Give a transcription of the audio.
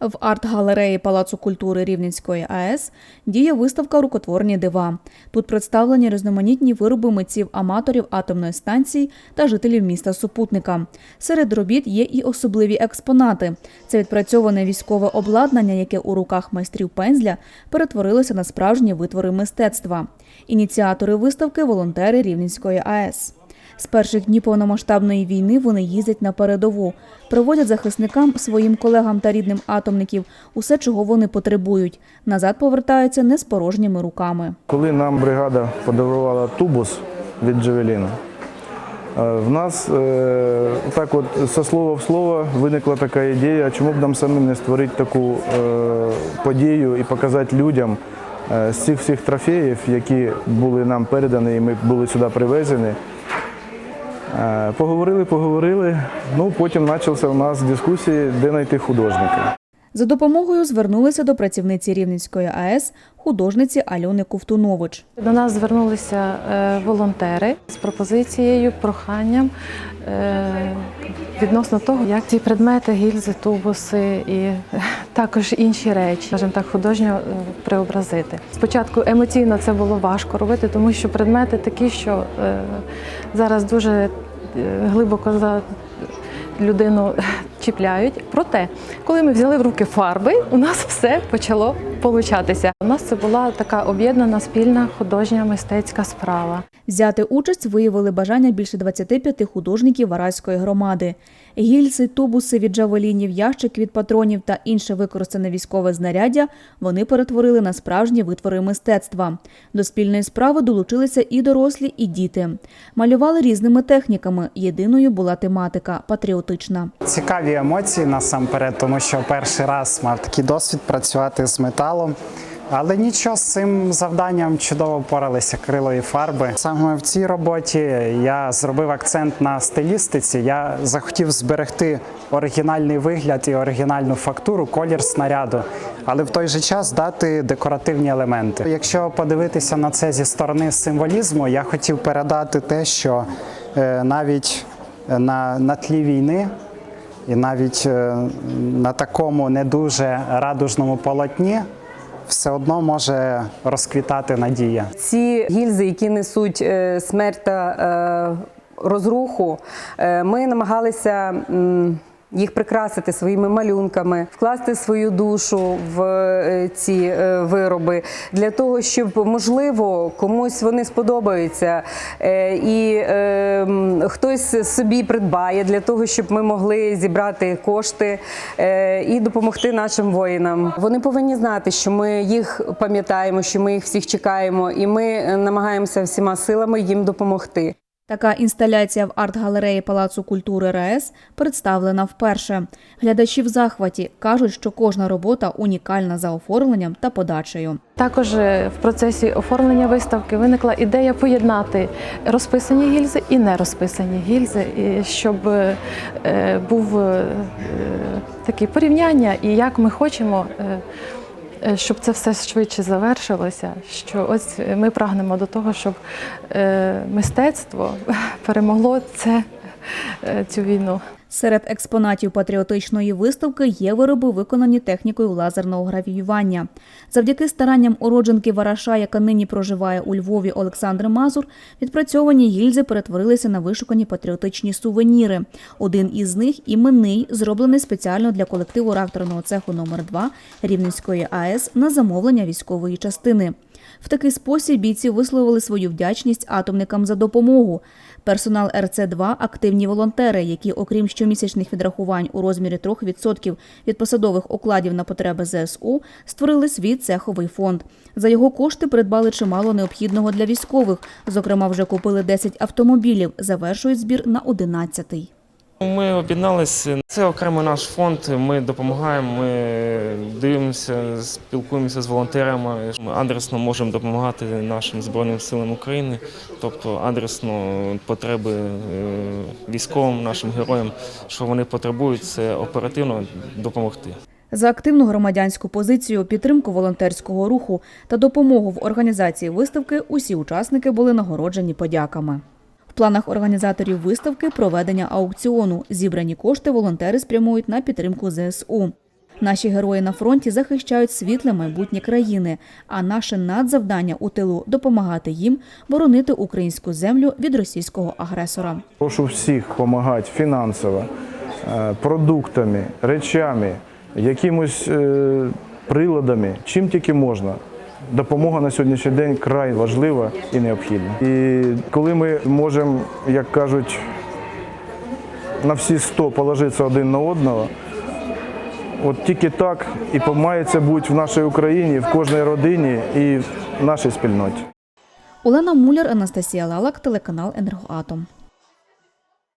В арт-галереї Палацу культури Рівненської АЕС діє виставка Рукотворні дива. Тут представлені різноманітні вироби митців аматорів атомної станції та жителів міста Супутника. Серед робіт є і особливі експонати. Це відпрацьоване військове обладнання, яке у руках майстрів пензля перетворилося на справжні витвори мистецтва. Ініціатори виставки волонтери Рівненської АЕС. З перших днів повномасштабної війни вони їздять на передову, приводять захисникам, своїм колегам та рідним атомників усе, чого вони потребують. Назад повертаються не з порожніми руками. Коли нам бригада подарувала тубус від Джавеліна, е, в нас е, так от со слова в слово виникла така ідея, чому б нам самим не створити таку е, подію і показати людям з цих всіх трофеїв, які були нам передані, і ми були сюди привезені. Е, Поговорили, поговорили. Ну потім почалися у нас дискусії, де знайти художника. За допомогою звернулися до працівниці Рівненської АЕС, художниці Альони Ковтунович. До нас звернулися е, волонтери з пропозицією, проханням е, відносно того, як ці предмети, гільзи, тубуси і е, також інші речі, скажімо так, художньо преобразити. Спочатку емоційно це було важко робити, тому що предмети такі, що зараз дуже глибоко за людину чіпляють. Проте, коли ми взяли в руки фарби, у нас все почало получатися. У нас це була така об'єднана спільна художня мистецька справа. Взяти участь виявили бажання більше 25 художників Вараської громади. Гільзи, тубуси від джавелінів, ящик від патронів та інше використане військове знаряддя вони перетворили на справжні витвори мистецтва. До спільної справи долучилися і дорослі, і діти. Малювали різними техніками. Єдиною була тематика патріотична. Цікаві емоції насамперед, тому що перший раз мав такий досвід працювати з металом. Але нічого з цим завданням чудово впоралися крилові фарби. Саме в цій роботі я зробив акцент на стилістиці. Я захотів зберегти оригінальний вигляд і оригінальну фактуру, колір снаряду, але в той же час дати декоративні елементи. Якщо подивитися на це зі сторони символізму, я хотів передати те, що е, навіть на, на тлі війни і навіть е, на такому не дуже радужному полотні все одно може розквітати надія. Ці гільзи, які несуть е, смерть та е, розруху, е, ми намагалися. Їх прикрасити своїми малюнками, вкласти свою душу в е, ці е, вироби для того, щоб можливо комусь вони сподобаються, е, і е, хтось собі придбає для того, щоб ми могли зібрати кошти і допомогти нашим воїнам. Вони повинні знати, що ми їх пам'ятаємо, що ми їх всіх чекаємо, і ми намагаємося всіма силами їм допомогти. Така інсталяція в арт-галереї Палацу культури РаЕС представлена вперше. Глядачі в захваті кажуть, що кожна робота унікальна за оформленням та подачею. Також е, в процесі оформлення виставки виникла ідея поєднати розписані гільзи і нерозписані гільзи, щоб е, е, був таке порівняння, і як ми хочемо. Е, Щоб це все швидше завершилося, що ось ми прагнемо до того, щоб е, мистецтво перемогло це, е, цю війну. Серед експонатів патріотичної виставки є вироби, виконані технікою лазерного гравіювання. Завдяки старанням уродженки Вараша, яка нині проживає у Львові Олександри Мазур, відпрацьовані гільзи перетворилися на вишукані патріотичні сувеніри. Один із них іменний, зроблений спеціально для колективу реакторного цеху номер 2 Рівненської АЕС на замовлення військової частини. В такий спосіб бійці висловили свою вдячність атомникам за допомогу. Персонал РЦ-2 – активні волонтери, які, окрім щомісячних відрахувань у розмірі 3% від посадових окладів на потреби ЗСУ, створили свій цеховий фонд. За його кошти придбали чимало необхідного для військових. Зокрема, вже купили 10 автомобілів, завершують збір на 11-й. Ми об'єдналися. Це окремий наш фонд. Ми допомагаємо. Ми дивимося, спілкуємося з волонтерами. Ми адресно можемо допомагати нашим збройним силам України, тобто адресно потреби е, військовим, нашим героям, що вони потребують, це оперативно допомогти. За активну громадянську позицію, підтримку волонтерського руху та допомогу в організації виставки усі учасники були нагороджені подяками. Планах організаторів виставки проведення аукціону. Зібрані кошти волонтери спрямують на підтримку ЗСУ. Наші герої на фронті захищають світле майбутнє країни, а наше надзавдання у тилу допомагати їм боронити українську землю від російського агресора. Прошу всіх допомагати фінансово, е, продуктами, речами, якимось е, приладами, чим тільки можна. Допомога на сьогоднішній день край важлива і необхідна. І коли ми можемо, як кажуть, на всі 100 положитися один на одного, от тільки так і має це бути в нашій Україні, в кожній родині і в нашій спільноті. Олена Муляр, Анастасія Лалак, телеканал Енергоатом.